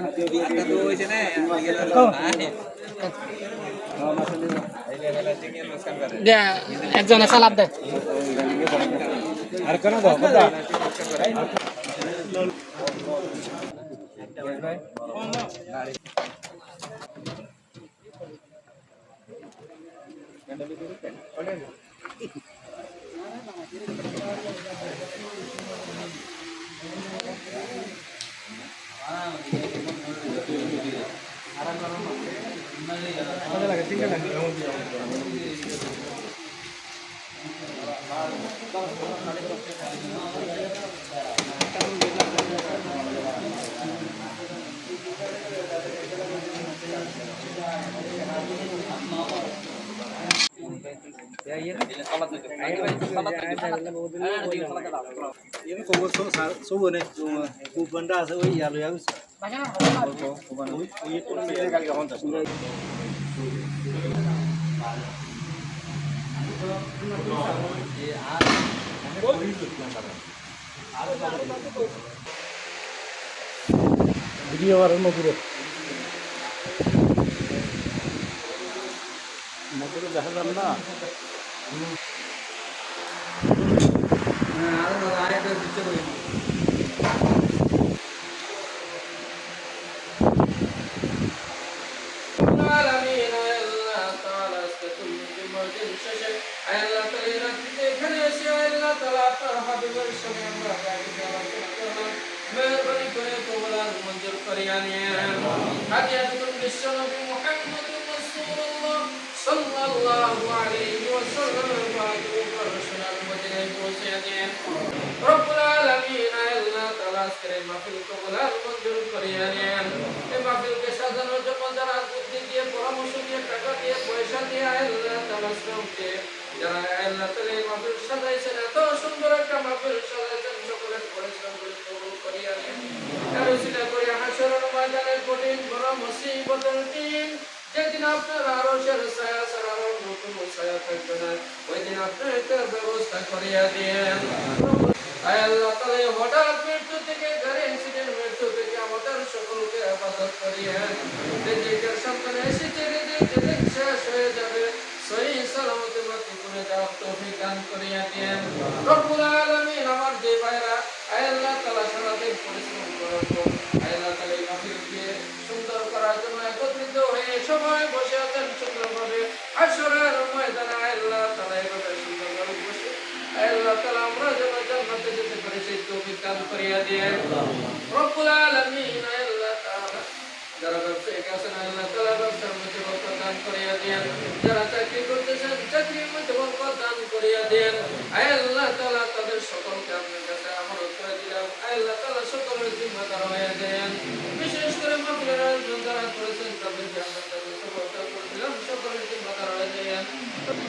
Tuh sini yang lagi lalu. Kau. Nah, ini. Ini adalah tinggi luskan kan. দিয়া একজনে সালাদ দে আর কেন 드디어 가는 먹으로 먹으로 잘 간다 응. 아, 나 아예 그 밑으로 মঞ্জুর করিয়া নেন হাদিয়াতুল বিশ্বনবী মুহাম্মদুর রাসূলুল্লাহ সাল্লাল্লাহু আলাইহি ওয়াসাল্লাম বাদু করশনাল মদিনায় পৌঁছে দেন রব্বুল আলামিন আল্লাহ তাআলা আজকের মাহফিল কবুলার মঞ্জুর করিয়া নেন এই মাহফিলকে সাজানোর জন্য যারা বুদ্ধি দিয়ে পরামর্শ দিয়ে টাকা দিয়ে পয়সা দিয়ে আল্লাহ তাআলা শ্রম দিয়ে যারা আল্লাহ তাআলা মাহফিল সাজাইছেন এত সুন্দর একটা মাহফিল সাজাইছেন উসিলা করে হাসরের ময়দানে কঠিন বড় মুসিবতের দিন। যেদিন আপনার আরও সের ছায়া আর নতুন ছায়া থাকবে না ওই দিন আপনার সকলকে হেফাজত করিয়েন রিজিকের সন্তান এসেছে রিজিক যেদিন শেষ হয়ে যাবে সহি সালামতে মাটি করে যাওয়ার তৌফিক দান করিয়া দিয়েন রব্বুল আলামিন আমার যে ভাইরা আয় আল্লাহ তাআলা সারাদিন পরিশ্রম করার পর আয় আল্লাহ তাআলা এই মাহফিলকে সুন্দর করার জন্য একত্রিত হয়ে সবাই বসে আছেন সুন্দরভাবে আসরের ময়দানে আয় আল্লাহ তাআলা এভাবে সুন্দরভাবে বসে আয় আল্লাহ তাআলা আমরা যেন জান্নাতে যেতে পারি সেই দান করিয়া দেন রব্বুল আলামিন আল্লাহ তাআলা যারা ব্যবসায়িক আছেন আল্লাহ তাআলা ব্যবসার মধ্যে বরকত দান করিয়া দেন যারা চাকরি করতেছেন, চাকরির মধ্যে বরকত দান করিয়া দেন আয় আল্লাহ তাআলা তাদের সকলকে আপনার কাছে আমানত করে দিলাম। আয় আল্লাহ তাআলা সকলের জিম্মাদার হয়ে দেন। বিশেষ করে মাহফিলের আয়োজন যারা করেছেন, তাদেরকে আমরা তাদের সফলতা করে দিলাম। সকলের জিম্মাদার হয়ে দেন।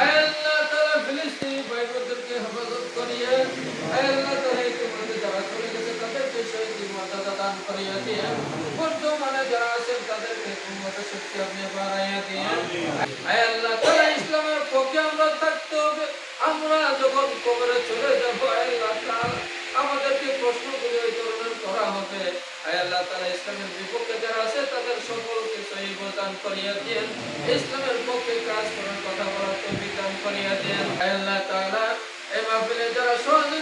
আয় আল্লাহ তাআলা ফিলিস্তিনি ভাই বোনদেরকে হেফাজত করিয়ে আয় আল্লাহ তাআলা ইতিমধ্যে যারা চলে গেছে তাদেরকে শহীদ মর্যাদা দান করিয়া তাদের সকলকে ইসলামের কাজ করার কথা বলার তৌফিক দান করিয়া দেন আয় আল্লাহ তাআলা মাহফিলে যারা সহযোগিতা